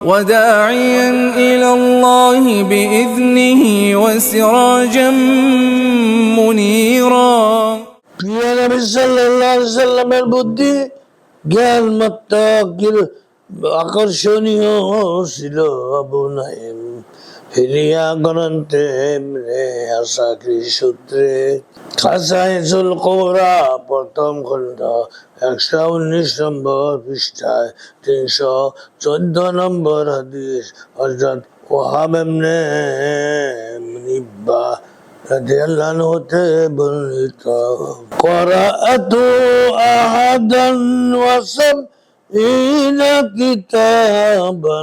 وداعيا إلى الله بإذنه وسراجا منيرا প্রিয় নবী সাল্লাল্লাহু আলাইহি সাল্লামের বুদ্ধি জ্ঞান মাত্রা আকর্ষণীয় ছিল আবু নাইম হিলিয়া গ্রন্থে এমনে আশাকরি সূত্রে খাসাইসুল কোরা প্রথম খণ্ড একশো উনিশ নম্বর পৃষ্ঠায়, তিনশো চোদ্দ নম্বর হাদিস হজরত ওহাব এমনে নিব্বা হতে বর্ণিত। করাআতু আহাদান وسبعين كتابا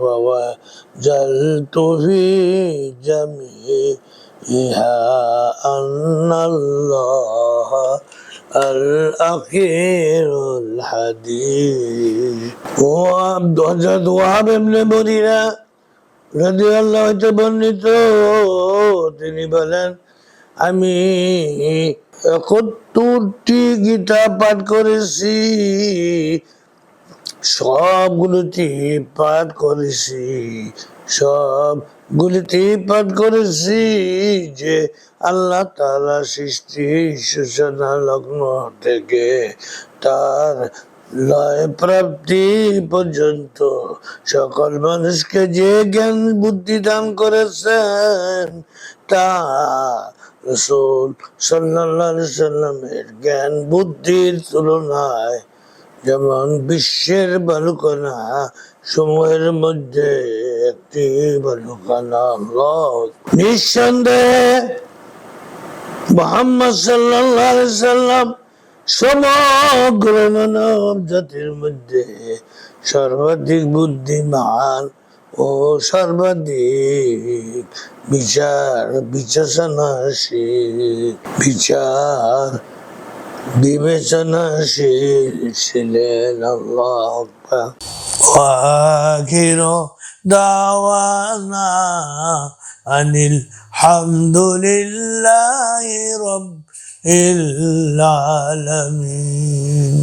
ووجلت في جميعها أن الله الأخير الحديث وعبد حضرت وهب بن مريرة রাজি আল্লাহ হইতে বর্ণিত তিনি বলেন আমি একাত্তরটি গীতা পাঠ করেছি, সবগুলোতে পাঠ করেছি, সবগুলিতে পাঠ করেছি যে আল্লাহ তালা সৃষ্টি সূচনা লগ্ন থেকে তার লয় প্রাপ্তি পর্যন্ত সকল মানুষকে যে জ্ঞান বুদ্ধি দান করেছেন, তা রসুল সাল্লাহ সাল্লামের জ্ঞান বুদ্ধির তুলনায় যেমন বিশ্বের বালুকণা সময়ের মধ্যে একটি বালুকণা লক নিঃসন্দেহে মোহাম্মদ সাল্লাহ সাল্লাম সমগ্র মানব জাতির মধ্যে সর্বাধিক বুদ্ধিমান ও সর্বাধিক বিচার বিচেষণাশীল বিচার বিবেচনাশীল ছিলেন আল্লাহ আকবার। وآخر دعوانا أن الحمد لله رب العالمين